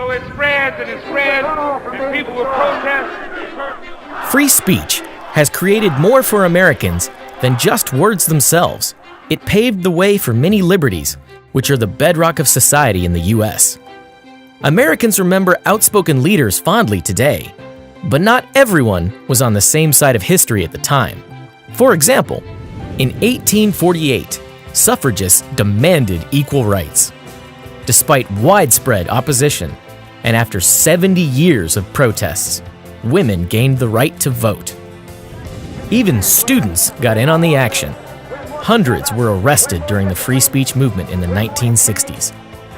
So it spreads and it spreads, and people will protest. Free speech has created more for Americans than just words themselves. It paved the way for many liberties, which are the bedrock of society in the U.S. Americans remember outspoken leaders fondly today, but not everyone was on the same side of history at the time. For example, in 1848, suffragists demanded equal rights. Despite widespread opposition, and after 70 years of protests, women gained the right to vote. Even students got in on the action. Hundreds were arrested during the free speech movement in the 1960s.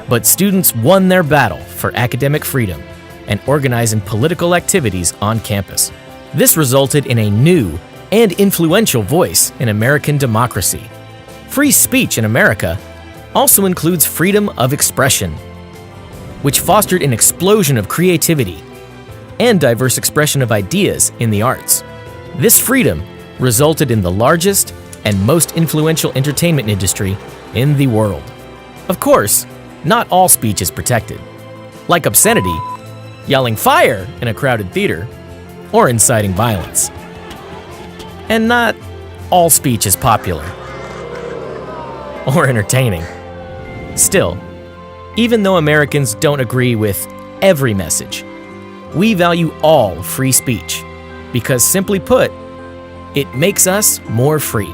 But students won their battle for academic freedom and organizing political activities on campus. This resulted in a new and influential voice in American democracy. Free speech in America also includes freedom of expression, which fostered an explosion of creativity and diverse expression of ideas in the arts. This freedom resulted in the largest and most influential entertainment industry in the world. Of course, not all speech is protected, like obscenity, yelling fire in a crowded theater, or inciting violence. And not all speech is popular or entertaining. Still, even though Americans don't agree with every message, we value all free speech because, simply put, it makes us more free.